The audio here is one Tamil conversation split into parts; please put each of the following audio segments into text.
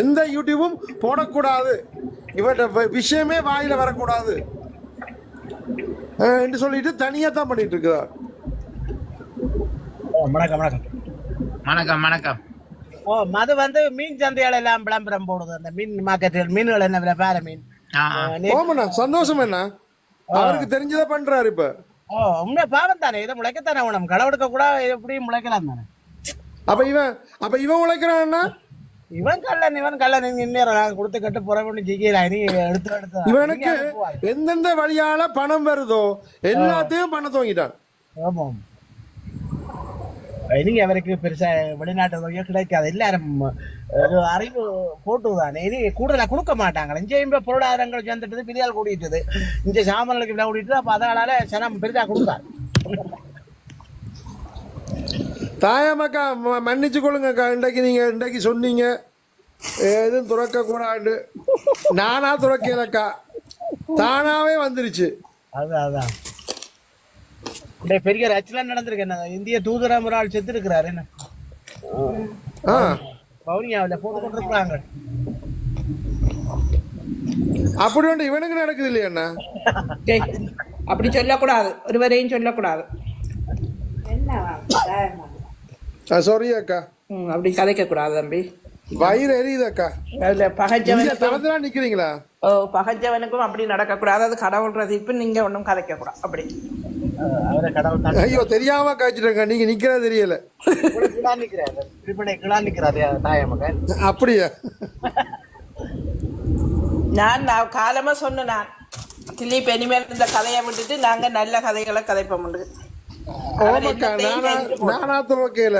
எந்த யூடியூபும் போடக்கூடாது. இவர்கிட்ட விஷயமே வாயில வரக்கூடாது. என்று சொல்லிட்டு தனியா தான் பண்ணிட்டு இருக்கிறார். வணக்கம் வணக்கம். வணக்கம் வணக்கம். ஓ மது வந்து மீன் சந்தையால எல்லாம் விளம்பரம் போடுது. அந்த மீன் மார்க்கெட்டில் மீன்கள் என்ன விலை? வேற மீன். ஓமண்ணா சந்தோஷம் என்ன? அவருக்கு தெரிஞ்சதை பண்றாரு இப்ப. ஓ உண்மை பாவம் தானே. இதை முளைக்கத்தானே உணம் களவெடுக்க கூட எப்படியும் முளைக்கலாம் தானே? அப்ப இவன் அப்ப இவன் உழைக்கிறான்னா? இவன் கள்ளன் இவன் கள்ளன். இன்னும் நாங்க கொடுத்து கட்டு புறப்பட்டு ஜிக்கிறா நீ எடுத்து எடுத்து. இவனுக்கு. எந்தெந்த வழியால பணம் வருதோ எல்லாத்தையும் பண்ண துவங்கிட்டான். ஆமாம் இனி அவருக்கு பெருசா வெளிநாட்டு தொகையோ கிடைக்காது. எல்லாரும் ஒரு அறிவு போட்டு தானே இனி கூடுதலா கொடுக்க மாட்டாங்க இங்கே இப்ப பொருளாதாரங்கள் சேர்ந்துட்டது பெரியால் கூடிட்டது. இங்க சாமான்களுக்கு விலை கூடிட்டு அப்ப அதனால சனம் பெரிதா கொடுத்தாரு தாயமாக்கா ம- மன்னிச்சு கொள்ளுங்கக்கா. இன்றைக்கு நீங்க இன்றைக்கு சொன்னீங்க. எதுவும் துறக்க கூடாது. நானா துறக்கலக்கா. தானாவே வந்துருச்சு. அதான் அதான் இந்த பெரிய ரச்சலாம் நடந்திருக்கு? என்ன இந்திய தூதரம் ஒரு ஆள் செத்து இருக்கிறாரு என்ன? ஆ. பவுனியாவில் போட்டு கொண்டிருக்கிறாங்க. அப்படி ஒன்று இவனுக்கு நடக்குது இல்லையா டேய், அப்படி சொல்லக்கூடாது. ஒருவரையும் சொல்லக்கூடாது. சாரி அக்கா. ம், அப்படி கதைக்க கூடாது தம்பி. வயிறு எரியுது அக்கா. அதுல தளத்துல நிக்கிறீங்களா? ஓ பகஞ்சவனுக்கும் அப்படி நடக்கக்கூடாது. அது கடவுள் ரசிப்பு நீங்க ஒன்றும் கதைக்க கூடாது அப்படி ஐயோ தெரியாம காய்ச்சிட்டேங்க நீங்க நிக்கிறது தெரியல. அப்படியா? நான் நான் காலமா சொன்னேன் நான். திலீப் இனிமேல் இந்த கதையை விட்டுட்டு நாங்க நல்ல கதைகளை கதைப்போம் என்னத்தையும் நானா. நானா துவக்கையில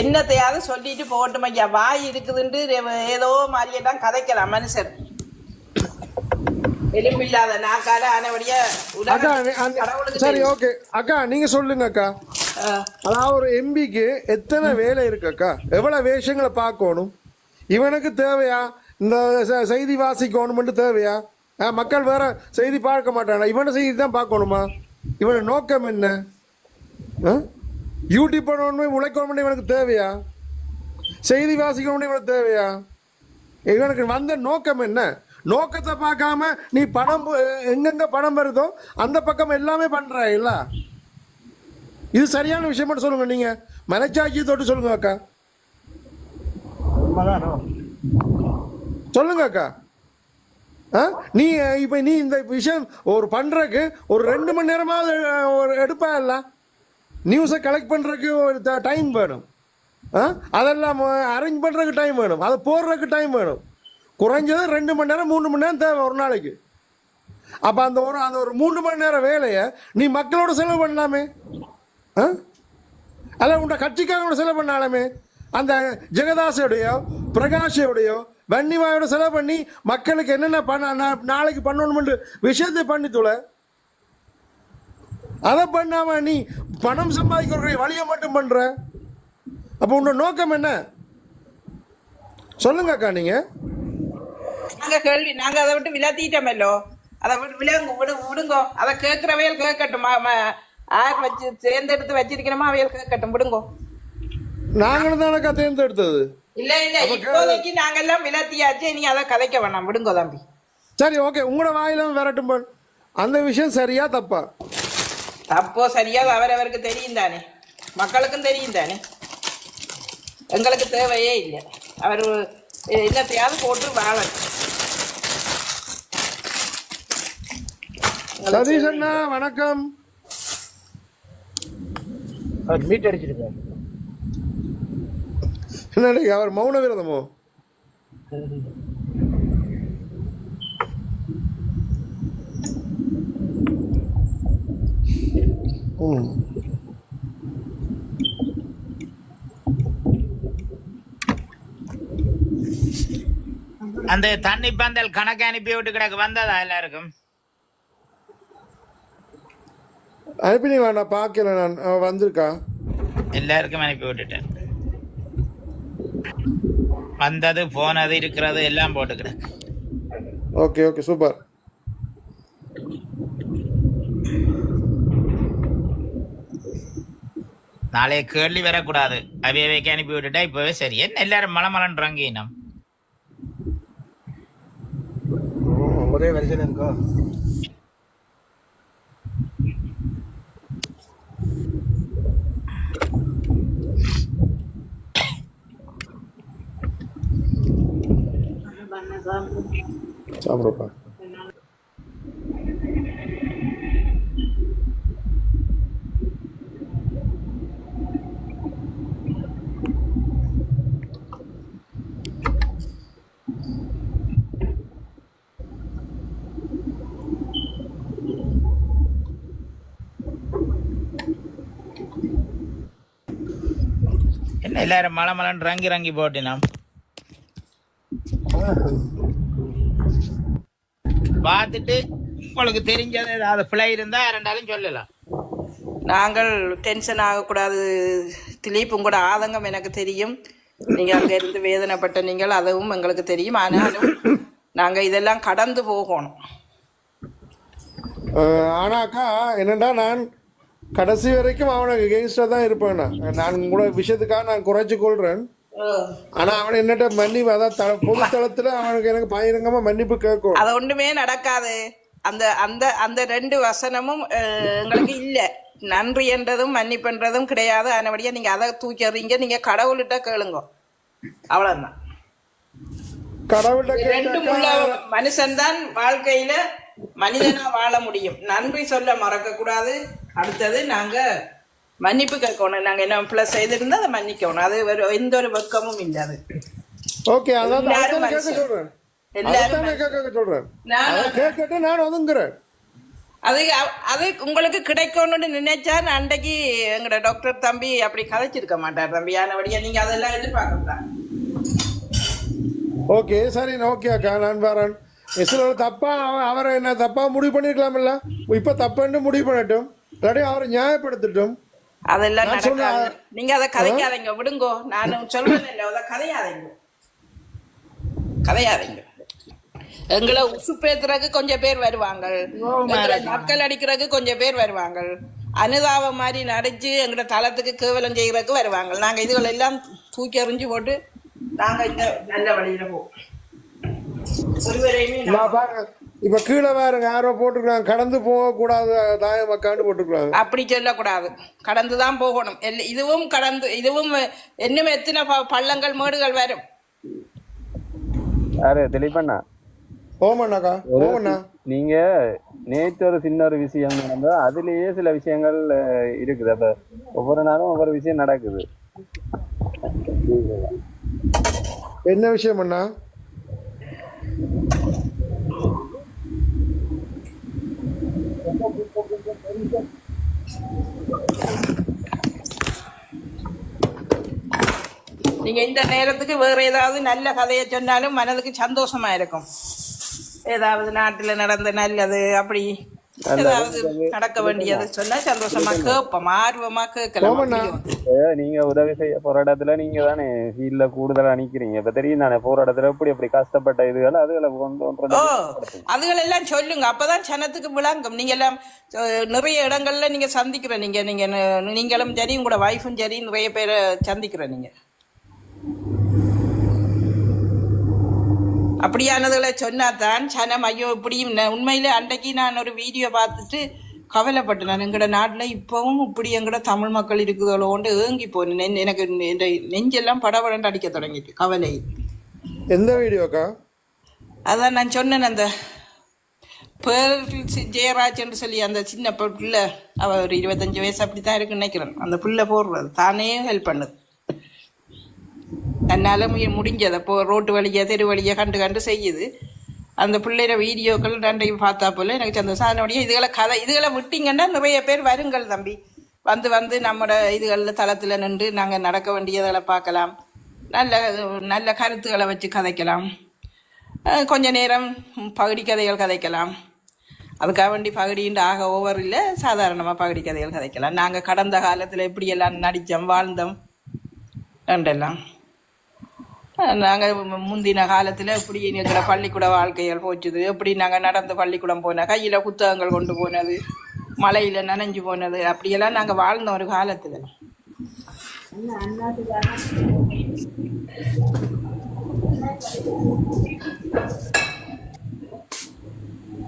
என்னத்தையாவது சொல்லிட்டு போகட்டும் ஐயா. வாய் இருக்குதுன்ட்டு ஏதோ மாதிரியெல்லாம் கதைக்கலாம் மனுஷன். எலும்பில்லாத நாக்கால ஆனபடியா சரி. ஓகே. அக்கா நீங்க சொல்லுங்க அக்கா. அதாவது ஒரு எம்பிக்கு எத்தனை வேலை இருக்கு அக்கா? எவ்வளவு வேஷங்களை பார்க்கணும்? இவனுக்கு தேவையா? இந்த செய்தி வாசிக்கணும்னு தேவையா? மக்கள் வேற செய்தி பார்க்க மாட்டானா இவனை செய்தி தான் பார்க்கணுமா? இவன நோக்கம் என்ன? யூடியூப் பண்ணணும் உழைக்கணும் இவனுக்கு தேவையா? செய்தி வாசிக்கணும் இவனுக்கு தேவையா? இவனுக்கு வந்த நோக்கம் என்ன? நோக்கத்தை பார்க்காம நீ பணம் எங்கெங்க பணம் வருதோ அந்த பக்கம் எல்லாமே பண்ற இல்ல இது சரியான விஷயம் மட்டும் சொல்லுங்க நீங்க. மனச்சாட்சி தொட்டு சொல்லுங்க அக்கா. சொல்லுங்க அக்கா. ஆ? நீ இப்போ இப்ப நீ இந்த விஷயம் ஒரு பண்றதுக்கு ஒரு ரெண்டு மணி நேரமாவது ஒரு எடுப்பா இல்லை? நியூஸை கலெக்ட் பண்ணுறதுக்கு ஒரு டைம் வேணும். ஆ? அதெல்லாம் அரேஞ்ச் பண்ணுறதுக்கு டைம் வேணும். அதை போடுறதுக்கு டைம் வேணும். குறைஞ்சது ரெண்டு மணி நேரம் மூணு மணி நேரம் தேவை ஒரு நாளைக்கு. அப்போ அந்த ஒரு அந்த ஒரு மூணு மணி நேரம் வேலையை நீ மக்களோட செலவு பண்ணலாமே. ஆ? அல்ல உண்ட கட்சிக்காக கூட செலவு பண்ணாலுமே. அந்த ஜெகதாசையுடையோ பிரகாஷோடையோ வன்னிவாயோட செலவு பண்ணி மக்களுக்கு என்னென்ன பண்ண நாளைக்கு பண்ணணும்னு விஷயத்தை பண்ணி தொலை அதை பண்ணாம நீ பணம் சம்பாதிக்கிற வழியை மட்டும் பண்ற? அப்போ உன்னோட நோக்கம் என்ன? சொல்லுங்க அக்கா நீங்க. நாங்க கேள்வி நாங்க அதை விட்டு விலத்திட்டோமல்லோ அதை விட்டு விலங்கு விடு விடுங்கோ. அதை கேட்கிறவையல் கேட்கட்டும். யார் வச்சு தேர்ந்தெடுத்து வச்சிருக்கிறோமோ அவையல் கேட்கட்டும். விடுங்கோ. நாங்களும் தானக்கா தேர்ந்தெடுத்தது. இல்ல இல்ல இப்போதைக்கு நாங்கெல்லாம் விலத்தியாச்சு. நீ அதை கதைக்க வேணாம். விடுங்கோ தம்பி. சரி ஓகே. உங்களோட வாயில விரட்டும் அந்த விஷயம் சரியா தப்பா? தப்போ சரியா அவரவருக்கு தெரியும் தானே? மக்களுக்கும் தெரியும் தானே? எங்களுக்கு தேவையே இல்லை. அவர் என்னத்தையாவது போட்டு வாழ சதீஷ் அண்ணா வணக்கம். அவர் மீட் அடிச்சிருக்காரு. என்னடி அவர் மௌன விரதமோ? அந்த தண்ணி பந்தல் கணக்கு அனுப்பி விட்டு கிடக்கு வந்ததா எல்லாருக்கும்? அனுப்பி வேண்டாம் பார்க்கல நான் வந்திருக்கா? எல்லாருக்கும் அனுப்பி விட்டுட்டேன். வந்தது போனது இருக்கிறது எல்லாம் போட்டு கிடக்கு. Okay okay super. நாளைய கேள்வி வரக்கூடாது அபியவைக்கு அனுப்பி விட்டுட்டா இப்பவே சரி என்ன எல்லாரும் மலை மலன்றாங்க ஒரே வெர்ஷன் இருக்கா சாப்பிடுப்பா எல்லாரும் மலை மலன்னு ரங்கி ரங்கி போட்டினோம் பார்த்துட்டு உங்களுக்கு தெரிஞ்சது ஏதாவது பிழை இருந்தா ரெண்டாலும் சொல்லலாம். நாங்கள் டென்ஷன் ஆகக்கூடாது. திலீப் உங்களோட ஆதங்கம் எனக்கு தெரியும். நீங்க அங்க இருந்து வேதனைப்பட்ட நீங்கள் அதுவும் எங்களுக்கு தெரியும். ஆனாலும் நாங்க இதெல்லாம் கடந்து போகணும். ஆனாக்கா என்னடா நான் கடைசி வரைக்கும் அவனுக்கு எகெயின்ஸ்டாக தான் இருப்பேன் நான். கூட விஷயத்துக்காக நான் குறைச்சு கொள்றேன். ஆனா அவன் என்னட்ட மன்னிப்பு அதான் பொது தளத்துல அவனுக்கு எனக்கு பகிரங்கமா மன்னிப்பு கேட்கும். அது ஒண்ணுமே நடக்காது. அந்த அந்த அந்த ரெண்டு வசனமும் எங்களுக்கு இல்ல. நன்றி என்றதும் மன்னிப்புன்றதும் கிடையாது. அதனபடியா நீங்க அதை தூக்கி எறிங்க நீங்க கடவுள்கிட்ட கேளுங்க. அவ்வளவுதான். கடவுள்கிட்ட கேட்டாக்கா மனுஷன்தான் வாழ்க்கையில மனிதனா வாழ முடியும். நன்றி சொல்ல மறக்க கூடாது. அடுத்தது நாங்க மன்னிப்பு கேட்கணும். நாங்க என்ன பிள்ளை செய்திருந்தா அதை மன்னிக்கணும். அது ஒரு எந்த ஒரு வெக்கமும் இல்லை அது. ஓகே அதான். சொல்றேன். எல்லாரும் கேட்க சொல்றேன். கேட்கட்டு நான் ஒதுங்குறேன். அது அது உங்களுக்கு கிடைக்கணும்னு நினைச்சா நான் அன்றைக்கு எங்கட டாக்டர் தம்பி அப்படி கதைச்சிருக்க மாட்டார் தம்பி. ஆனபடியா நீங்க அதெல்லாம் எதிர்பார்க்க கூடாது ஓகே சரி ஓகே அக்கா. நான் வரேன். சில தப்பா அவ- அவரை என்ன தப்பா முடிவு பண்ணிருக்கலாம்ல இப்ப தப்புன்னு முடிவு பண்ணட்டும். இல்லாட்டி அவரை நியாயப்படுத்தட்டும். அதெல்லாம் நடக்காது. நீங்க அதை கதைக்காதீங்க. விடுங்கோ. நான் சொல்றேன் இல்லை. அதை கதையாதீங்க. கதையாதீங்க. எங்களை உசுப்பேத்துறதுக்கு கொஞ்சம் பேர் வருவாங்க. மக்கள் அடிக்கிறதுக்கு கொஞ்சம் பேர் வருவாங்க. அனுதாபம் மாதிரி நடிச்சு எங்களோட தளத்துக்கு கேவலம் செய்யறதுக்கு வருவாங்க. நாங்க இதுகள் எல்லாம் தூக்கி எறிஞ்சு போட்டு நாங்க இந்த நல்ல வழியில போவோம். இப்ப கீழே பாருங்க யாரோ போட்டுருக்காங்க கடந்து போக கூடாது தாய மக்காண்டு போட்டுருக்காங்க அப்படி சொல்லக்கூடாது. கடந்து தான் போகணும் இதுவும் கடந்து இதுவும் இன்னும் எத்தனை ப- பள்ளங்கள் மேடுகள் வரும்? யாரு தெளிப்பண்ணா ஓமண்ணாக்கா? ஓமண்ணா? நீங்க நேற்று ஒரு சின்ன ஒரு விஷயம் நடந்தது. அதுலயே சில விஷயங்கள் இருக்குது. அப்ப ஒவ்வொரு நாளும் ஒவ்வொரு விஷயம் நடக்குது. என்ன விஷயம் அண்ணா? நீங்க இந்த நேரத்துக்கு வேற ஏதாவது நல்ல கதையை சொன்னாலும் மனதுக்கு சந்தோஷமா இருக்கும். ஏதாவது நாட்டில் நடந்த நல்லது அப்படி நடக்க வேண்டியது சொன்னா சந்தோஷமா கேட்போம் ஆர்வமா கேட்கலாம் நீங்க உதவி செய்ய போற இடத்துல நீங்க தானே ஃபீல்ட்ல கூடுதலா நிக்கிறீங்க. இப்ப தெரியும் தானே போற இடத்துல எப்படி எப்படி கஷ்டப்பட்ட இதுகள் அதுகளை கொண்டு அதுகள் எல்லாம் சொல்லுங்க. அப்பதான் சனத்துக்கு விளங்கும். நீங்க எல்லாம் நிறைய இடங்கள்ல நீங்க சந்திக்கிற நீங்க நீங்க நீங்களும் சரி உங்களோட வைஃபும் சரி நிறைய பேரை சந்திக்கிற நீங்க. அப்படியானதுகளை சொன்னாதான் சனம் ஐயோ இப்படியும் உண்மையில அன்றைக்கு நான் ஒரு வீடியோ பார்த்துட்டு கவலைப்பட்டேன். நான் நாட்டில் இப்பவும் இப்படி எங்கட தமிழ் மக்கள் இருக்குதோண்டு ஏங்கி போனேன். எனக்கு நெஞ்செல்லாம் படபடன்னு அடிக்க தொடங்கிட்டு கவலை. எந்த வீடியோக்கா? அதான் நான் சொன்னேன் அந்த பேர் ஜெயராஜ் என்று சொல்லி அந்த சின்ன பிள்ளை. அவ ஒரு இருபத்தஞ்சு வயசு அப்படித்தான் இருக்குன்னு நினைக்கிறேன். அந்த பிள்ளை போடுறது. தானே ஹெல்ப் பண்ணுது. தன்னால் மு- முடிஞ்சதை. இப்போ ரோட்டு வழியாக தெரு வழியாக கண்டு கண்டு செய்யுது. அந்த பிள்ளைகிற வீடியோக்கள் ரெண்டையும் பார்த்தா போல எனக்கு சந்தோஷம் அதனுடைய இதுகளை கதை இதுகளை விட்டீங்கன்னா நிறைய பேர் வருங்கள் தம்பி. வந்து வந்து நம்மளோட இதுகளில் தளத்தில் நின்று நாங்கள் நடக்க வேண்டியதை பார்க்கலாம். நல்ல நல்ல கருத்துக்களை வச்சு கதைக்கலாம். கொஞ்ச நேரம் பகுடி கதைகள் கதைக்கலாம். அதுக்காக வேண்டி பகுடின்ற ஆக ஓவர் இல்லை. சாதாரணமாக பகுடி கதைகள் கதைக்கலாம். நாங்கள் கடந்த காலத்தில் எப்படியெல்லாம் நடித்தோம் வாழ்ந்தோம் ரெண்டெல்லாம். நாங்கள் முந்தின காலத்தில் இப்படி இருக்கிற பள்ளிக்கூட வாழ்க்கைகள் போச்சுது எப்படி நாங்கள் நடந்து பள்ளிக்கூடம் போன கையில் புத்தகங்கள் கொண்டு போனது மழையில் நனைஞ்சு போனது அப்படியெல்லாம் நாங்கள் வாழ்ந்த ஒரு காலத்தில்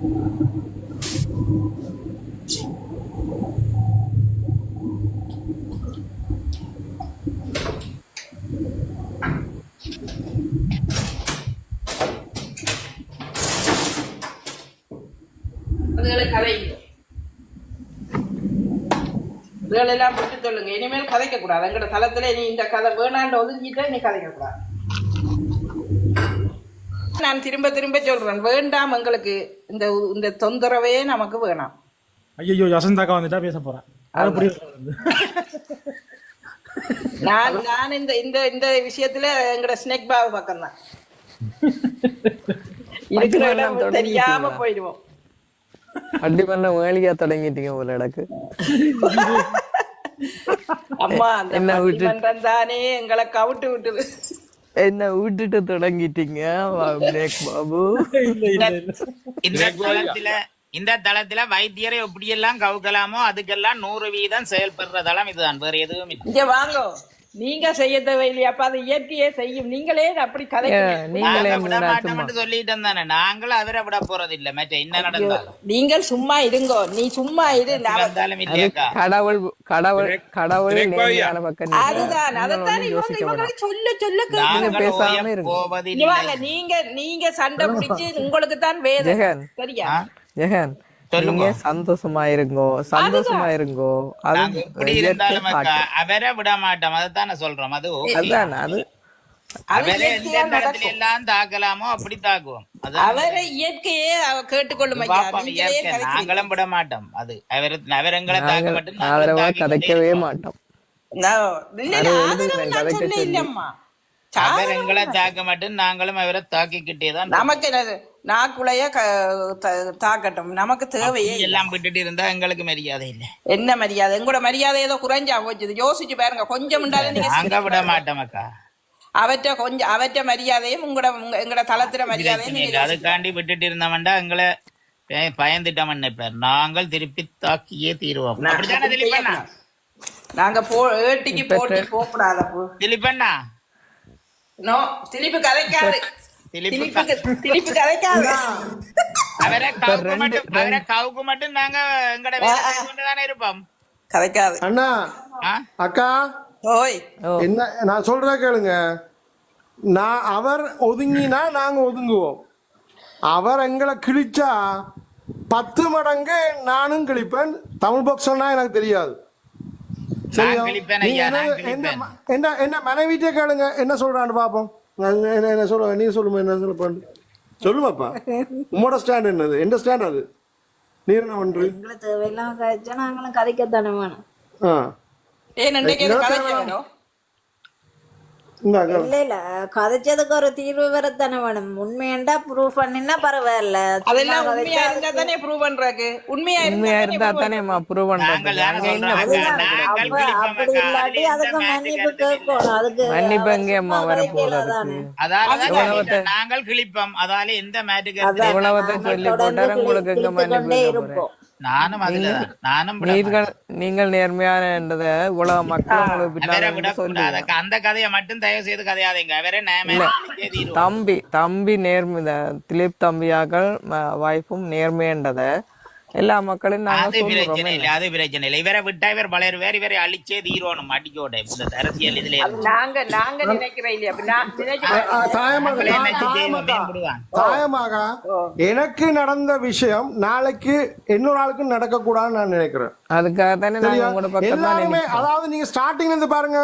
you. இதெல்லாம் விட்டு சொல்லுங்க. இனிமேல் கதைக்க கூடாது எங்கட தளத்துல நீ இந்த கதை வேணாண்ட ஒதுங்கிட்டா நீ கதைக்க கூடாது நான் திரும்ப திரும்ப சொல்றேன். வேண்டாம் எங்களுக்கு. இந்த இந்த தொந்தரவே நமக்கு வேணாம். ஐயோ யசந்தாக்கா வந்துட்டா பேச போறேன் நான் நான் இந்த இந்த இந்த விஷயத்துல எங்கட ஸ்னேக் பாபு பக்கம் தான் இருக்கிற இடம் தெரியாம போயிடுவோம். அடி பண்ண வேலையா தொடங்கிட்டீங்க போல எனக்கு. அம்மா அந்த என்ன விட்டு- தானே எங்களை கவுட்டு விட்டுது என்ன விட்டுட்டு தொடங்கிட்டீங்க? பிளேக் பாபு. இந்த தளத்துல இந்த தளத்துல வைத்தியரை எப்படியெல்லாம் கவுக்கலாமோ அதுக்கெல்லாம் நூறு வீதம் செயல்படுற தளம் இதுதான். வேற எதுவும் இல்லை. இங்க வாங்கோ. நீங்க செய்ய தேவையில்லையாப்பா அது இயற்கையே செய்யும். நீங்களே அப்படி கதை நீங்களே நாங்க விட முன்னா சும்மா. மாட்டோம்னு சொல்லிட்டு தானே. நாங்கள் அவரை விட போறது இல்ல மற்ற என்ன நடந்தாலும். நீங்கள் சும்மா இருங்கோ. நீ சும்மா இரு. கடவுள் கடவுள் கடவுள். அதுதான். அதைத்தான் இவங்க. சொல்ல சொல்ல பேசாம நீங்க நீங்க சண்டை பிடிச்சு உங்களுக்கு தான் வேதனை. ஜெகன். சரியா? ஜெகன். சொல்லுங்க. நீங்க சந்தோஷமா இருங்கோ சந்தோஷமா இருங்கோ அது இருந்தாலும். அவரை விட மாட்டோம் அதைத்தானே சொல்றோம் அது. அதுதான் அது அவரை எந்த இடத்துல. எல்லாம் தாக்கலாமோ அப்படி தாக்குவோம் அதான் அவரை இயற்கையே கேட்டுக்கொள்ளும். நாங்களும் விட மாட்டோம் அது அவர் அவர் எங்களை தாக்க மாட்டோம் கொண்டே கதைக்கவே. மாட்டோம். அவர் எங்களை தாக்க மாட்டோம் நாங்களும் அவரை தாக்கிக்கிட்டே தான் நமக்கு நாக்குலைய க- த- தாக்கட்டும். நமக்கு தேவையே. எல்லாம் விட்டுட்டு இருந்தா எங்களுக்கு மரியாதை இல்லை. என்ன மரியாதை? எங்களோட மரியாதை ஏதோ குறைஞ்சா போச்சுது. யோசிச்சு பாருங்க கொஞ்சம் நாங்க விட மாட்டோம் அக்கா. அவற்ற கொஞ்சம் அவற்ற மரியாதையும் உங்களோட உங்க- எங்களோட தளத்துல மரியாதையும் அதுக்காண்டி விட்டுட்டு இருந்தவன்டா எங்களை பய- பயந்துட்டோம் நினைப்பார் நாங்கள் திருப்பி தாக்கியே தீருவோம். நாங்க போ ஏட்டிக்கு போட்டி போக கூடாது அப்போ. திலீப்பண்ணா நோ திலிப்பு கதைக்காது திலீப்பு திலிப்புக்கு திலிப்பு கதைக்காது. அவரை கவுக்கு மட்டும் அவரை கவுக்கு மட்டும் நாங்க எங்கட வேலை செய்து கொண்டுதானே இருப்போம். கதைக்காது. அண்ணா? அக்கா ஓய். என்ன நான் சொல்ற கேளுங்க. நான் அவர் ஒதுங்கினா நாங்க ஒதுங்குவோம். அவர் எங்களை கிழிச்சா பத்து மடங்கு நானும் கிழிப்பேன். தமிழ் பாக்ஸ் சொன்னா எனக்கு தெரியாது. சரியா? நான் கிழிப்பேன். நீங்க ஐயா, என்ன- என்ன மனைவிட்டே கேளுங்க. என்ன சொல்றான்னு பாப்போம். என்ன என்ன சொல்லுவேன் நீ சொல்லுமா என்ன சொல்லுப்பான்னு சொல்லுவாப்பா. உம்மோட ஸ்டாண்ட் என்னது? எந்த ஸ்டாண்ட் அது? நீ என்ன பண்ற எங்களை தேவையில்லாம கதைச்சா நாங்களும் கதைக்கத்தானே வேணும். ஆ. ஏன் இருபத்தி கதைக்க வேணும். இல்ல இல்ல. கதைச்சதுக்கு ஒரு தீர்வு வரத்தானே வேணும். உண்மையண்டா ப்ரூவ் பண்ணினா பரவாயில்ல. அதெல்லாம் உண்மையா இருந்தா தானே ப்ரூவ் பண்றாக்கு? உண்மையா உண்மையா இருந்தா தானே ப்ரூவ் கிழிப்போம் அப்படி. இல்லாட்டி அதுல அதுக்கு எந்த மன்னிப்பு கேட்கணும். அதுக்கு மன்னிப்பு எங்கேயம்மா வர சொல்லிட்டேன். நாங்கள் கிழிப்போம். அதால எந்த மேட்டுக்கு நாங்கள் சொல்லி போட்டாரு உங்களுக்கு எங்க மன்னிப்பு நானும் நானும் நீங்கள் நீங்கள் நேர்மையானன்றத உலக மக்கள் உங்களுக்கு. அந்த கதையை மட்டும் தயவு செய்து கதையாதீங்க. தீருவோம்? தம்பி தம்பி நேர்மை திலீப் தம்பியாக்கள் வாய்ப்பும் நேர்மைன்றத எல்லா மக்களும் அது பிரச்சனை இல்லை அது பிரச்சனை இல்லை. இவரை விட்டா இவர் வளருவார் இவரை அழிச்சே தீரோணும் அடிக்கோட இந்த அரசியல் இதுல. நாங்க நாங்க நினைக்கிறோம் எனக்கு நடந்த விஷயம் நாளைக்கு இன்னொரு ஆளுக்கு நடக்கக்கூடாதுன்னு நான் நினைக்கிறேன். அதுக்காக தானே எல்லாருமே. அதாவது நீங்க ஸ்டார்டிங்ல இருந்து பாருங்க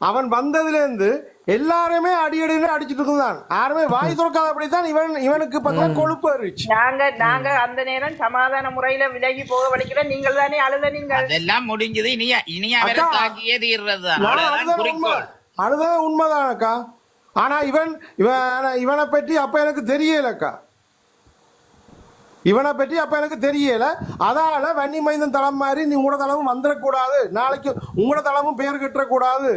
அவன் வந்ததுல இருந்து எல்லாருமே அடி அடின்னு அடிச்சிட்டு இருந்தான் யாருமே வாய் திறக்காத அப்படித்தான் இவன் இவனுக்கு பார்த்தா கொழுப்பு இருந்துச்சு நாங்க நாங்க அந்த நேரம் சமாதான முறையில விலகி போக வலிக்கிறோம் நீங்கள் தானே அழுத நீங்கள். அதெல்லாம் முடிஞ்சது. இனி இனி அவரை அக்கா, தாக்கியே தீர்றது தான் நான் அவ்வளவுதான் அதுதான் உண்மை. குறிக்கோள் அதுதான் உண்மைதான் அக்கா. ஆனா இவன் இவன் இவனை பற்றி அப்ப எனக்கு தெரியலக்கா இவனை பற்றி அப்ப எனக்கு தெரியல. அதால வன்னி மைந்தன் தளம் மாதிரி நீ உங்களோட தளமும் வந்துடக்கூடாது நாளைக்கு உங்களோட தளமும் பேர் கட்டக்கூடாது.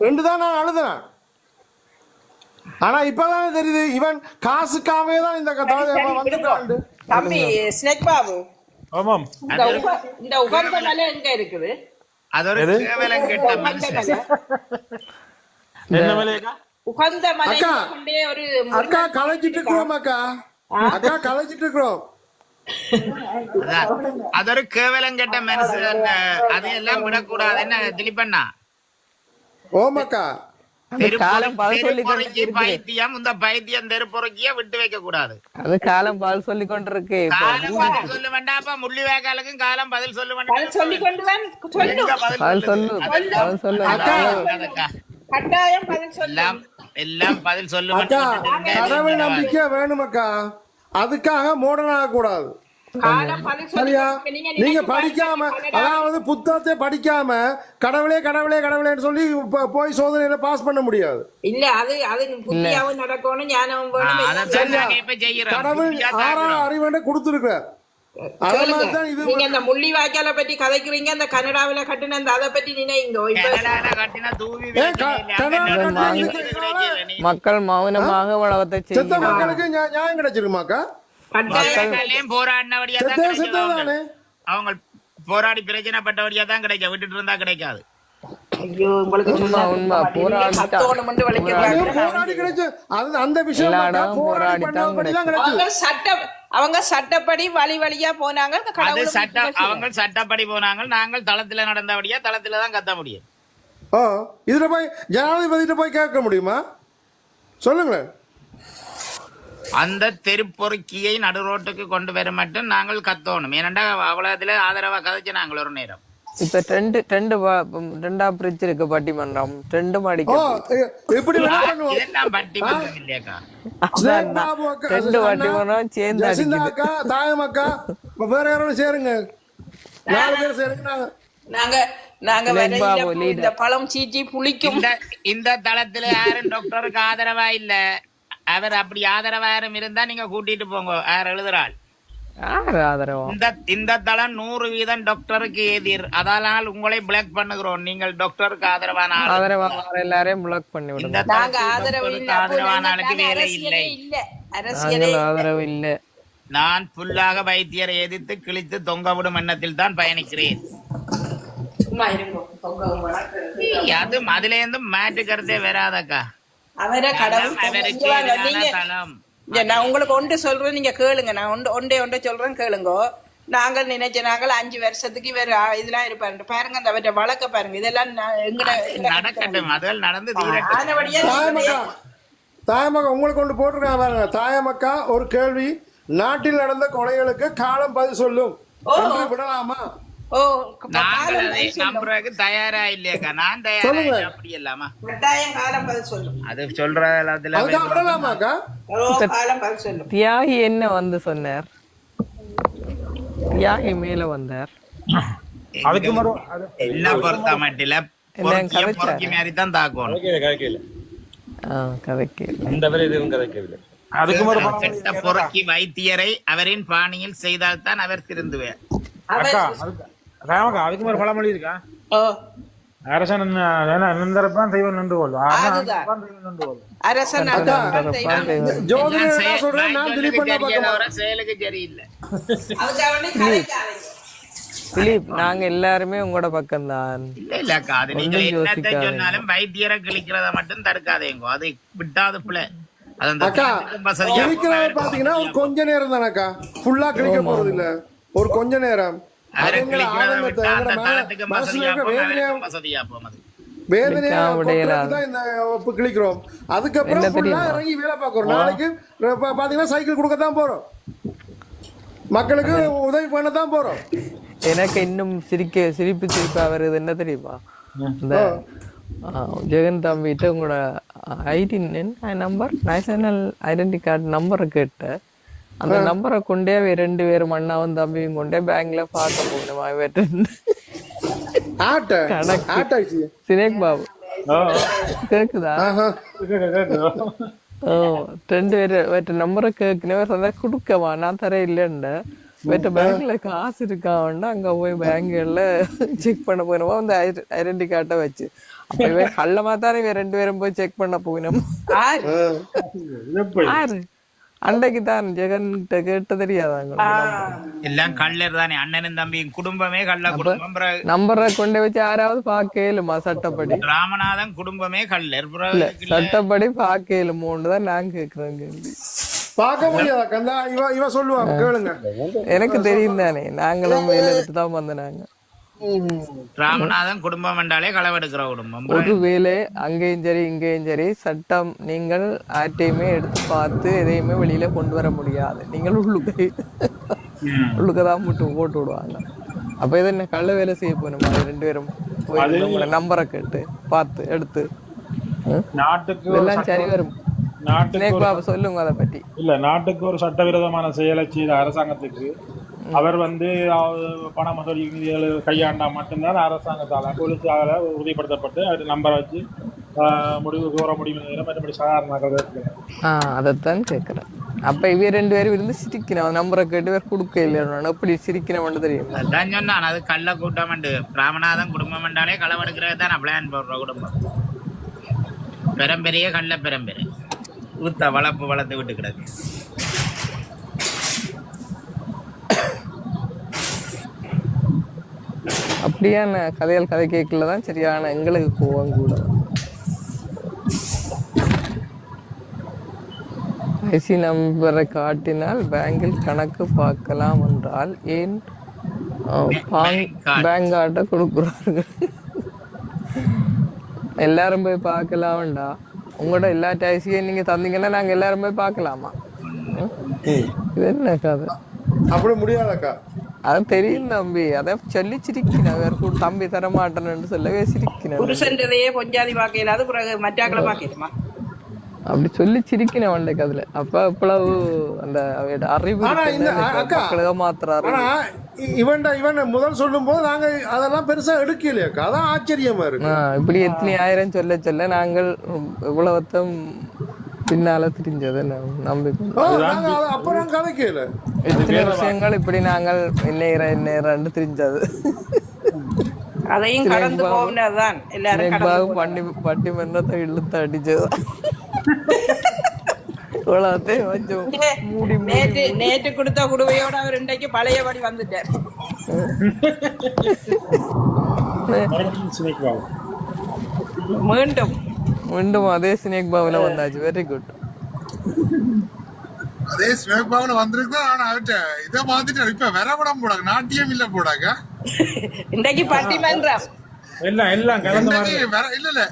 ரெண்டு தான் நான் அழுதுனேன் ஆனா இப்பதானே தெரியுது இவன் காசுக்காகவே தான் இந்த வந்துட்டான் தம்பி ஸ்னேக் பாபு. ஆமாம். இந்த உக- இந்த உகந்த மலை எங்க இருக்குது? அது ஒரு கேவலம் கெட்ட மனுஷன். என்ன வேலையக்கா? உகந்த மலை. கொண்டே ஒரு அக்கா கலைச்சிட்டு இருக்கிறோம் அக்கா அக்கா கலைச்சிட்டு இருக்கிறோம் அதான். அது ஒரு கேவலம் கெட்ட மனுஷன் அதையெல்லாம் விடக்கூடாது என்ன திலீப்பண்ணா ஓமக்கா. பைத்தியம் இந்த பைத்தியம் தெருப்பொறுக்கிய விட்டு வைக்க கூடாது. அது காலம் பதில் சொல்லி கொண்டிருக்கு. காலம் பதில் சொல்ல வேண்டாம் அப்ப முள்ளி வேக்காலுக்கும் காலம் பதில் சொல்ல கொண்டு கட்டாயம் பதில் சொல்லும் எல்லாம் பதில் சொல்ல கடவுள் நம்பிக்கை வேணும் அக்கா அதுக்காக மோடர்ன் ஆகக்கூடாது நீங்க படிக்காம அதாவது புத்தகத்தை படிக்காம கடவுளே கடவுளே கடவுளேன்னு சொல்லி போய் சோதனையில பாஸ் பண்ண முடியாது. இல்ல அது அது புத்தியாவும் நடக்கணும் ஞானமும் கடவுள் ஆறாம். அறிவண்டை இது நீங்க அந்த முள்ளி வாய்க்கால பத்தி கதைக்கிறீங்க அந்த கனடாவில கட்டின அந்த அதை பத்தி நினைங்க. மக்கள் மௌனமாக உலகத்தை மக்களுக்கு நியா- நியாயம் கிடைச்சிருமாக்கா கட்டாயம் மக்களையும் போராடினபடியா தான் செத்தே கிடைக்கும் செத்ததானே அவங்க. போராடி பிரச்சனைப்பட்டபடியா தான் கிடைக்கும் விட்டுட்டு இருந்தா கிடைக்காது. அவங்க சட்ட அவங்க சட்டப்படி வழி வழியா போனாங்க. அவங்க சட்டப்படி போனாங்க. நாங்கள் தளத்துல நடந்தபடியா தளத்துல தான் கத்த முடியும். ஓ இதுல போய் ஜனாதிபதிட்ட போய் கேட்க முடியுமா? சொல்லுங்களேன். அந்த தெருப்பொறுக்கியை நடு ரோட்டுக்கு கொண்டு வர மட்டும் நாங்கள் கத்தோணும். ஏனண்டா அவ்வளவுல ஆதரவா கதைச்சு நாங்கள் ஒரு நேரம். இப்ப ரெண்டு ரெண்டு ரெண்டா பிரிட்ஜ் இருக்கு பட்டிமன்றம். இதெல்லாம் பட்டி மட்டும் இல்லையாக்கா? ரெண்டு பட்டிமன்றம் சேர்ந்து அடிக்குது. அக்கா தாயம் அக்கா இப்ப வேற யாரும் சேருங்க. நாலு பேர் சேருங்க நாங்க. நாங்க. இந்த பழம் சீச்சி புளிக்கும். இந்த இந்த தளத்துல யாரும் டாக்டருக்கு ஆதரவா இல்ல. அவர் அப்படி ஆதரவா யாரும் இருந்தா நீங்க கூட்டிட்டு போங்க யார் எழுதுறாள்? இந்த இந்த தளம் நூறு வீதம் டாக்டருக்கு எதிர் அதனால் உங்களை பிளாக் பண்ணுகிறோம். நீங்கள் டாக்டருக்கு ஆதரவான ஆள். ஆதரவா வர எல்லாரையும் பிளாக் பண்ணி விடுங்க. நாங்க ஆதரவான ஆளுக்கு வேலை இல்லை. ஆதரவு இல்ல. நான் புல்லாக வைத்தியரை எதிர்த்து கிழித்து தொங்கவிடும் எண்ணத்தில் தான் பயணிக்கிறேன். அது அதுல இருந்து மாற்று கருத்தே வராதக்கா. அவரை கடவுள் நான் உங்களுக்கு ஒன்று சொல்றேன் நீங்க கேளுங்க. நான் ஒன்று ஒன்றே ஒன்றை சொல்றேன் கேளுங்க. நாங்கள் நினைச்ச நாங்கள் அஞ்சு வருஷத்துக்கு இவர் இதெல்லாம் இருப்பாரு பாருங்க அந்த அவற்றை வழக்க பாருங்க. இதெல்லாம் தாயமக்கா உங்களுக்கு கொண்டு போட்டிருக்காங்க பாருங்க. தாயமக்கா ஒரு கேள்வி. நாட்டில் நடந்த கொலைகளுக்கு காலம் பதில் சொல்லும். விடலாமா? தயாரா இல்லையாக்கா? நான் தயாரா அப்படி இல்லாமா அது சொல்ற எல்லாத்துல தியாகி என்ன வந்து சொன்னார்? தியாகி மேல வந்தார். அதுக்கு மறு அது என்ன பொறுத்த மட்டில? பொறுக்கி மாதிரி தான் தாக்கணும் பொறுக்கி வைத்தியரை அவரின் பாணியில் செய்தால்தான் அவர் திருந்துவார். ராமக்கா அதுக்கு மறு பழமொழி இருக்கா அரசன் நின்றப்பான் தெய்வம் நின்று கொள்ளும் அரசன் திலீப் நாங்க எல்லாருமே உங்களோட பக்கம்தான் இல்ல இல்ல அக்கா அது நீங்க என்னத்தை. சொன்னாலும் வைத்தியரை கிழிக்கிறத மட்டும் தடுக்காதேங்கோ அது விட்டாது பிள்ளை அது அந்த அக்கா கிழிக்கிறவர் பாத்தீங்கன்னா ஒரு கொஞ்ச நேரம் தானக்கா ஃபுல்லா கிழிக்க போறது இல்ல ஒரு கொஞ்ச நேரம் கிழிக்கிறோம் அதுக்கப்புறம் என்ன ஃபுல்லா தெரியுமா? இறங்கி வேலை பார்க்கறோம் நாளைக்கு பாத்தீங்கன்னா சைக்கிள் கொடுக்க தான் போறோம் மக்களுக்கு உதவி பண்ண தான் போறோம் எனக்கு இன்னும் சிரிக்க சிரிப்பு சிரிப்பா வருது என்ன தெரியுமா இந்த ஜெகன் தம்பிட்ட உங்களோட ID number national identity card நம்பரை கேட்ட அந்த நம்பரை கொண்டே அவ ரெண்டு பேரும் அண்ணாவும் தம்பியும் கொண்டே பேங்க்ல பார்க்க போகணுமா கணக்கு. சினேக் பாபு. கேக்குதா? ரெண்டு பேரு வேற நம்பரை கேட்கணும் சொன்னா கொடுக்கவா? நான் தர இல்லைன்னு வேற பேங்க்ல காசு இருக்காவன்னா அங்க போய் பேங்க்ல செக் பண்ண போயிடுவோம் அந்த ஐடென்டி கார்டை வச்சு. அப்ப இவன் கள்ளமா தானே இவன் ரெண்டு பேரும் போய் செக் பண்ண போயினோம் ஆறு. ஆறு அன்றைக்கு தான் ஜெகன் கேட்ட தெரியாதாங்க எல்லாம் கள்ளர் தானே அண்ணனும் தம்பியும் குடும்பமே கள்ள குடும்பம். நம்பரை கொண்டு வச்சு யாராவது பார்க்கலுமா சட்டப்படி? ராமநாதன் குடும்பமே கள்ளர் சட்டப்படி பார்க்கலுமோன்னு தான் நான் கேக்குறேன் கேள்வி. பார்க்க முடியாதா? கந்தா இவ இவ சொல்லுவா கேளுங்க. எனக்கு தெரியும் தானே நாங்களும் வேலை விட்டு தான் வந்தோம் நாங்க ராமநாதன் குடும்பம் என்றாலே களவெடுக்கிற குடும்பம். ஒருவேளை அங்கேயும் சரி இங்கேயும் சரி சட்டம் நீங்கள் ஆட்டையுமே எடுத்து பார்த்து எதையுமே வெளியில கொண்டு வர முடியாது. நீங்கள் உள்ளுக்கு உள்ளுக்கு தான் மட்டும் போட்டு விடுவாங்க. அப்ப இதை என்ன கள்ள வேலை செய்ய போகணுமா ரெண்டு பேரும். போய் உங்களோட நம்பரை கேட்டு பார்த்து எடுத்து? நாட்டுக்கு சட்ட- சரி வரும். நாட்டுக்கு சொல்லுங்க அதை பற்றி இல்ல நாட்டுக்கு ஒரு சட்டவிரோதமான செயலை செய்த அரசாங்கத்துக்கு அவர் வந்து பண மசோடி கையாண்டா மட்டும்தான் அரசாங்கத்தால போலீஸால உறுதிப்படுத்தப்பட்டு அவர் நம்பரை வச்சு முடிவு கூற முடியும் மற்றபடி சாதாரண மக்கள் இருக்கு. ஆ அதைத்தான் கேட்குறேன் அப்ப இவ ரெண்டு பேரும் இருந்து சிரிக்கணும் நம்பரை கேட்டு வேறு கொடுக்க இல்லைன்னு எப்படி சிரிக்கணும்னு தெரியும். அதான் சொன்னான். அது கள்ள கூட்டம் உண்டு ராமநாதன் குடும்பம் என்றாலே களவெடுக்கிறது தான் பிளான் போடுற குடும்பம். பெரம்பெரிய கள்ள பெரம்பெரு. ஊத்த வளர்ப்பு வளர்த்து விட்டு கிடக்கு அப்படியான கதைகள் கதை கேட்கல தான். சரியான எங்களுக்கு கோவம் கூட. ஐசி நம்பரை காட்டினால் பேங்கில் கணக்கு பார்க்கலாம் என்றால் ஏன் பேங்க் காட்ட கொடுக்குறார்கள்? எல்லாரும் போய் பார்க்கலாம்டா. உங்களோட எல்லா டாக்ஸியும் நீங்க தந்தீங்கன்னா நாங்க எல்லாரும் போய் பார்க்கலாமா? இது என்ன கதை? அப்படி முடியாதக்கா. அது தெரியும் தம்பி. அதை சொல்லி சிரிக்கினேன் வேற கூட தம்பி தர மாட்டேன்னு சொல்லவே சிரிக்கினேன் புருஷன்றதையே பொஞ்சாதி பார்க்கல அது பிறகு மற்றாக்களை பார்க்கலுமா அப்படி சொல்லி சிரிக்கினேன் வண்டைக்கு அதுல. அப்ப இவ்வளவு அந்த அவையோட அறிவு மாத்துறாரு. இவன்ட இவன் முதல் சொல்லும் போது நாங்க அதெல்லாம் பெருசா எடுக்கலையாக்கா அதான் ஆச்சரியமா இருக்கு. இப்படி எத்தனை ஆயிரம் சொல்ல சொல்ல நாங்கள் இவ்வளவுத்தம் பின்னால திரிஞ்சதை நம்பி அப்புறம் கதைக்கல. எத்தனை விஷயங்கள் இப்படி நாங்கள் இன்னேற இன்னேறன்னு தெரிஞ்சது. அதையும் கடந்து போகணும்னு எல்லாரும் கடந்து பாகு பண்டி பட்டி மன்றத்தை இழுத்து அடிச்சது இவ்வளோத்தையும் கொஞ்சம் மூடி மூடி நேற்று நேற்று கொடுத்த குடுவையோட அவர் இன்றைக்கு பழையபடி வந்துட்டார். மறுபடியும் ஸ்னேக் பாபு மீண்டும். மீண்டும் அதே ஸ்னேக் பாவுல வந்தாச்சு வெரி குட் அதே ஸ்னேக் பவன் வந்திருக்கு ஆனா அவர்கிட்ட இதை மாத்திட்டு இப்ப வரப்படம் போடாங்க நாட்டியம் இல்ல போடாங்க இன்றைக்கு பட்டிமன்றம் எல்லாம் எல்லாம் கலந்த மாதிரி இன்னைக்கு வர இல்ல இல்ல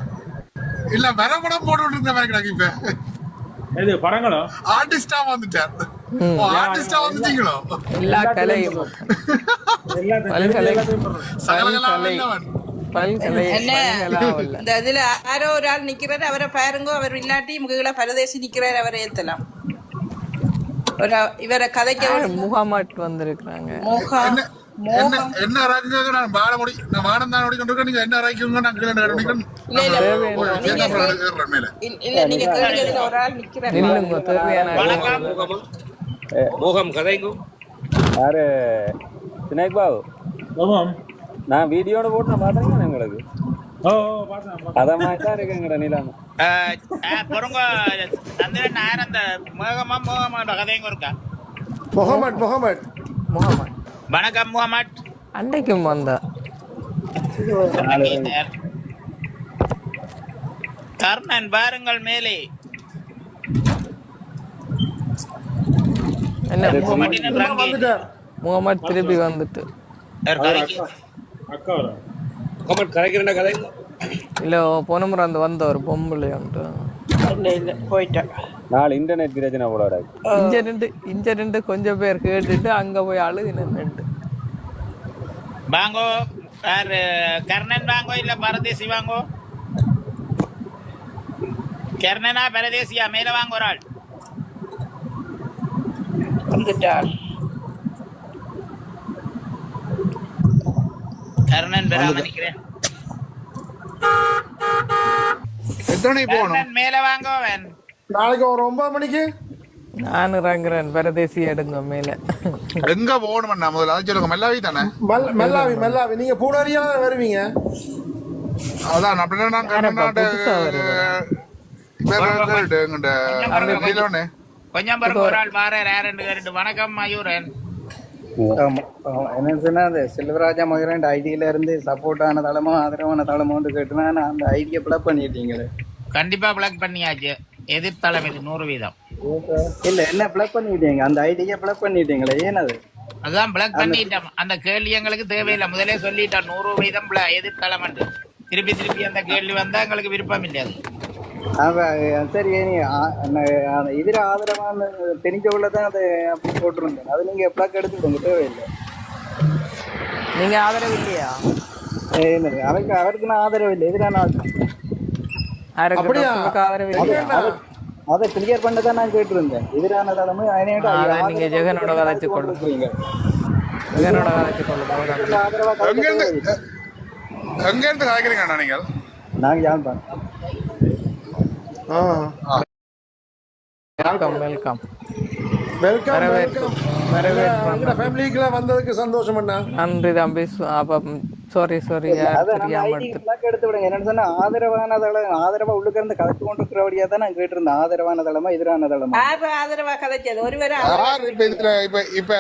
இல்ல வரப்படம் போட்டு இருந்த மாதிரி கிடக்கு இப்ப இது படங்களோ ஆர்டிஸ்டா வந்துட்டார் ஆர்டிஸ்டா வந்துட்டீங்களோ எல்லா கலையும் இல்லவன் பல்கலை என்ன பல்கலாவல்ல இந்த இதுல யாரோ ஒரு ஆள் நிக்கிறாரு அவரை பாருங்க அவர் இல்லாட்டி முகல பரதேசி நிக்கிறாரு அவரை ஏத்தலாம். ஒரு இவரை கதைக்க முகாமாட் வந்திருக்கிறாங்க? முகம் என்ன ராக்குங்க நான் வாழ முடி நான் வானம் தான் ஓடிக்கொண்டிருக்கேன் நீங்க என்ன நான் கீழே மேல. இல்ல, நீங்க ஒரு ஆள் மோகம் யாரு? பாபு. நான் வீடியோட போட்டு நான் பாத்துறேன் உங்களுக்கு. அத மாதிரி தான் இருக்குங்கடா நீலாம. பொறுங்க சந்திரன் நேரம் அந்த மேகமா மோகமா கதைங்க இருக்கா? முகமட் முகமட் முகாமாட் வணக்கம் முகமட் அன்னைக்கும் வந்தா. கர்ணன் பாருங்கள் மேலே. என்ன முகமட் முகமட் திருப்பி வந்துட்டு. கமெண்ட் கதைக்கிறேன் கதைங்க இல்ல போன முறை அந்த வந்த ஒரு பொம்பளை உண்டு. இல்ல இல்ல போயிட்டேன். நாலு இன்டர்நெட் பிரச்சனை போல இங்க ரெண்டு இங்க ரெண்டு கொஞ்சம் பேர் கேட்டுட்டு அங்க போய் அழுகுனேன் வாங்கோ யாரு கர்ணன் வாங்கோ இல்ல பரதேசி வாங்கோ? கர்ணனா பரதேசியா? மேல வாங்க ஒரு ஆள். வந்துட்டார் கர்ணன் பெறாம நிக்கிறேன் எத்தனை போகணும்? மேல வாங்கோ அவன். நாளைக்கு ஒரு ஒன்பது மணிக்கு? நான் இறங்குறேன். பரதேசி எடுங்க மேல. எங்க போகணும் முதல்ல அதை சொல்லுங்க. மெல்லாவி தானே? மெல் மெல்லாவி மெல்லாவி. நீங்க பூனரியா தான் வருவீங்க? அதான் அப்படின்னா நான் கர்நாடக எங்கிட்ட கொஞ்சம் பிறகு ஒரு ஆள் வார ரெண்டு ரெண்டு வணக்கம் மயூரன். என்ன சொன்னா அந்த செல்வராஜா இருந்து சப்போர்ட் ஆன தளமோ ஆதரவான தளமோன்னு கேட்டுனா நான் அந்த ஐடியை பிளப் பண்ணிட்டீங்களே. கண்டிப்பா பிளாக் பண்ணியாச்சு. எதிர்த்தளம் இது நூறு வீதம். இல்ல என்ன பிளப் பண்ணிட்டீங்க? அந்த ஐடியை பிளப் பண்ணிட்டீங்களே ஏன் அது? அதுதான் பிளாக் பண்ணிட்டோம். அந்த கேள்வி எங்களுக்கு தேவையில்லை. முதலே சொல்லிட்டோம் நூறு வீதம் எதிர்த்தளம் திருப்பி திருப்பி அந்த கேள்வி வந்தா எங்களுக்கு விருப்பம் இல்லை அது? அவ- சரி எதிர ஆதரவான தெரிஞ்சவங்கள தான் அதை அப்படி போட்டிருந்தேன் அது நீங்க பிளாக் எடுத்துடுங்க தேவையில்லை. நீங்க ஆதரவு இல்லையா? இல்ல, அவருக்கு அவருக்கு நான் ஆதரவு இல்லை. எதிரான ஆதரவு அதை- கிளியர் பண்ண தான் நான் கேட்டிருந்தேன். எதிரான தலைமை அதனால அதை நீங்க ஜெகனோட கதைச்சு கொள்ளுங்க. கொடுக்குறீங்க இதனோட கதைச்சு கொள்ளுங்க ஆதரவா எங்க இருந்து கலைக்க எங்க இருந்து கலைக்கிறீங்க அண்ணா நீங்கள்? நாங்க யாழ்ப்பாணம். ஆ வெல்கம் வெல்கம் வெல்கம் வரவேற்பு. எங்க ஃபேமிலிக்குலாம் வந்ததுக்கு சந்தோஷம் அண்ணா. நன்றி தம்பி. அப்ப சாரி சாரி எடுத்து விடுங்க. என்னன்னு சொன்னா ஆதரவான தளம் ஆதரவா உள்ளுக்கு இருந்து கலந்து கொண்டிருக்கிறபடியா தான் நான் கேட்டிருந்தேன். ஆதரவான தளமா எதிரான தளமா ஆதரவா கதைச்சது யார் இப்ப இதுல இப்ப இப்ப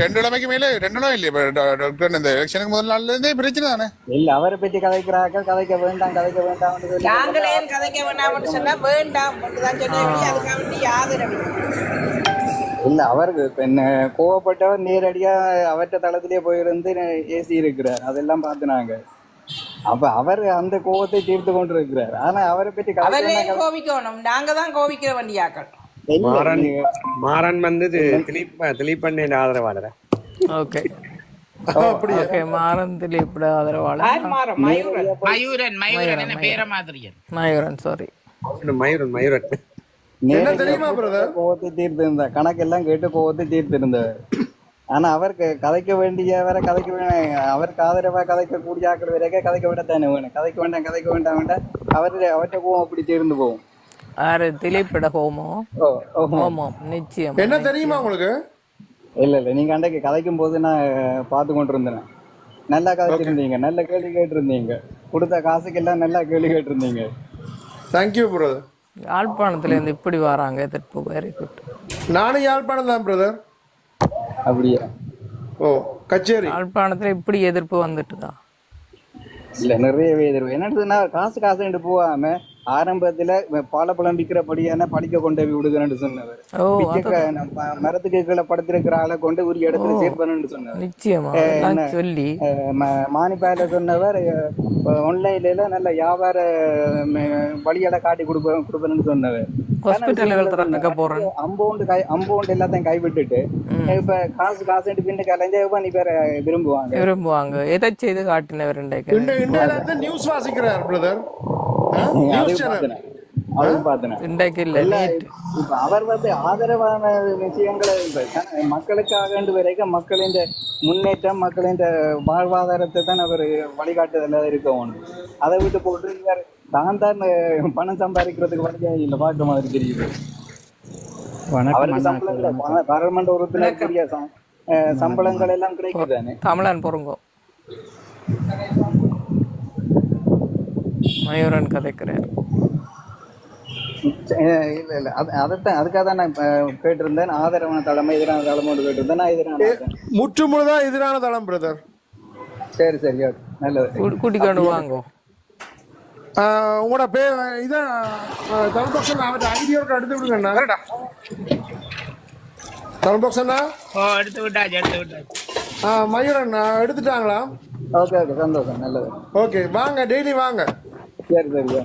ரெண்டு கிழமைக்கு மேல ரெண்டு நாள் இல்லையா. டாக்டர் இந்த எலெக்ஷனுக்கு முதல் நாள்ல இருந்தே பிரச்சனை தானே? இல்ல அவரை பத்தி கதைக்கிறார்கள். கதைக்க வேண்டாம் கதைக்க வேண்டாம் நாங்களே கதைக்க வேண்டாம்னு சொன்னா வேண்டாம் தான் சொன்னேன். அதுக்காக ஆதரவு. இல்ல அவருக்கு இப்ப என்ன கோவப்பட்டவர் நேரடியா அவற்ற தளத்திலே போயிருந்து ஏசி இருக்கிறார். அதெல்லாம் பார்த்து நாங்க. அப்ப அவர் அந்த கோவத்தை தீர்த்து கொண்டு இருக்கிறார் ஆனா அவரை பத்தி கதைக்க அவரே வேண்டாம், கோபிக்கணும். நாங்க தான் கோபிக்க வேண்டியாக்கள். மாறன் மாறன் வந்து திலீப் திலீப் பண்ண ஆதரவாளர்? ஓகே. ஓகே மாறன் திலீப் ஆதரவாளர். மயூரன். மயூரன் மயூரன் என்ன பேர மாதிரியன் மயூரன் சாரி மயூரன் மயூரன். கோவத்தை தீர்த்து இருந்தார் கணக்கெல்லாம் கேட்டு கோவத்தை தீர்த்து இருந்தவர் ஆனா அவருக்கு கதைக்க வேண்டியவரை கதைக்க வே- அவருக்கு ஆதரவா கதைக்க கூடிய ஆக்கள் வரைக்கும் கதைக்க விடத்தானே வேணும் கதைக்க வேண்டாம் கதைக்க வேண்டாம் வேண்டாம் அவரு அவற்றை கோவம் அப்படி தீர்ந்து போகும். யாரு திலீப்பிட ஹோமோ ஓ ஓ ஹோமோ நிச்சயம் என்ன தெரியுமா உங்களுக்கு? இல்ல இல்ல நீங்க அன்றைக்கு கதைக்கும் போது நான் பார்த்து கொண்டிருந்தேன். நல்லா கதைச்சிருந்தீங்க நல்ல கேள்வி கேட்டிருந்தீங்க. கொடுத்த காசுக்கெல்லாம் நல்லா கேள்வி கேட்டிருந்தீங்க. தேங்க்யூ பிரதர் யாழ்ப்பாணத்துல இருந்து இப்படி வராங்க எதிர்ப்பு வெரி குட் நானும் யாழ்ப்பாணம் தான் பிரதர் அப்படியா? ஓ கச்சேரி. யாழ்ப்பாணத்துல இப்படி எதிர்ப்பு வந்துட்டுதா? இல்ல நிறையவே எதிர்ப்பு. என்னதுன்னா காசு காசுன்னு போகாம ஆரம்பத்துல பாலப்பழம் விற்கிறபடியான படிக்க கொண்டு போய் விடுகிறேன்னு சொன்னவர். மரத்துக்கு கீழே படுத்திருக்கிற ஆளை கொண்டு ஒரு இடத்துல சேர்ப்பேன்னு சொன்னவர் நிச்சயமா. சொல்லி. மானிப்பாயில சொன்னவர் ஆன்லைன்ல நல்ல வியாபார ம- வழிகளை காட்டி கொடுப்ப கொடுப்பேன்னு சொன்னவர். ஹாஸ்பிட்டல்கள் திறக்க போறேன் அம்பவுண்டு கை அம்பவுண்டு எல்லாத்தையும் கைவிட்டுட்டு இப்ப காசு காசுட்டு பின்னு கலைஞ்சா நீ பேர விரும்புவாங்க விரும்புவாங்க எதை செய்து காட்டினவர் இன்றைக்கு இந்த இந்த நியூஸ் வாசிக்கிறார் பிரதர் நியூஸ் அதையும் சேனல் பார்த்தேன் அதையும் பார்த்தேன் இன்றைக்கு இல்ல நேற்று இப்ப அவர் வந்து ஆதரவான விஷயங்களை மக்களுக்காக வரைக்கும் மக்களின் முன்னேற்றம் மக்களின் வாழ்வாதாரத்தை தான் அவர் வழிகாட்டுதல இருக்க ஒன்று அதை விட்டு போட்டு இவர் தான் தான் பணம் சம்பாதிக்கிறதுக்கு வழியா இல்லை பார்க்குற மாதிரி தெரியுது. பாராளுமன்ற அஹ், சம்பளங்கள் எல்லாம் கிடைக்குதானே? தமிழன் பொருங்கோ மயூரன் கதைக்கிறார் இல்ல இல்ல. அது அதைத்தான் அதுக்காக தான் நான் கேட்டிருந்தேன். ஆதரவான தலைமை எதிரான தலைமை கேட்டிருந்தேன். நான் எதிரான. முற்று முழுதா எதிரான தளம் பிரதர் சரி சரி ஓகே. நல்லது. கூட்டிக் கொண்டு வாங்கோ. உங்களோட பே இதான் தமிழ் பக்ஷன் அவற்றை ஐடியோக்கு எடுத்து விடுங்கண்ணா தமிழ் பக்ஷன்னா ஓ எடுத்து விட்டாச்சு எடுத்து விட்டாச்சு. மயூரன் எடுத்துட்டாங்களா? Okay okay. சந்தோஷம். நல்லது. ஓகே வாங்க டெய்லி வாங்க. சரி சரியா